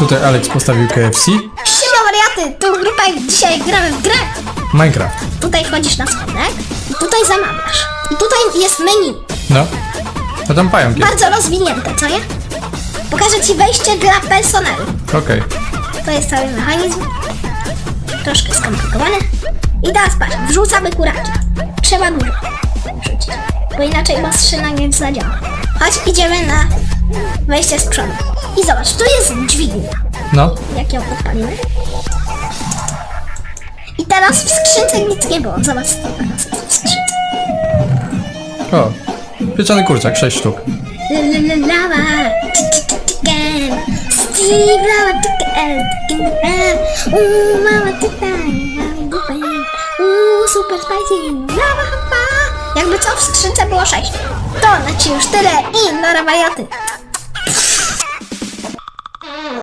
Tutaj Alex postawił KFC. Siema wariaty, tu grupa i dzisiaj gramy w grę. Minecraft. Tutaj wchodzisz na schodek i tutaj zamawiasz. I tutaj jest menu. No. To tam pająk jest. Bardzo rozwinięte, co nie? Pokażę ci wejście dla personelu. Okej. To jest cały mechanizm. Troszkę skomplikowany. I teraz patrz, wrzucamy kuraki. Trzeba dużo wrzucić, bo inaczej maszyna nie zadziała. Chodź, idziemy na wejście z przodu. I zobacz, tu jest dźwignia. No. Jak ją odpalimy. I teraz w skrzynce nic nie było. Zobacz, co teraz jest w skrzynce. O. Pieczony kurczak, 6 sztuk. Lawa, chicken, Steve Lawa, chicken, chicken, uuu, mama chicken, mama chicken, uuu, super spicy, lawa hapa. Jakby co, w skrzynce było 6. To na ci już tyle i na wariaty.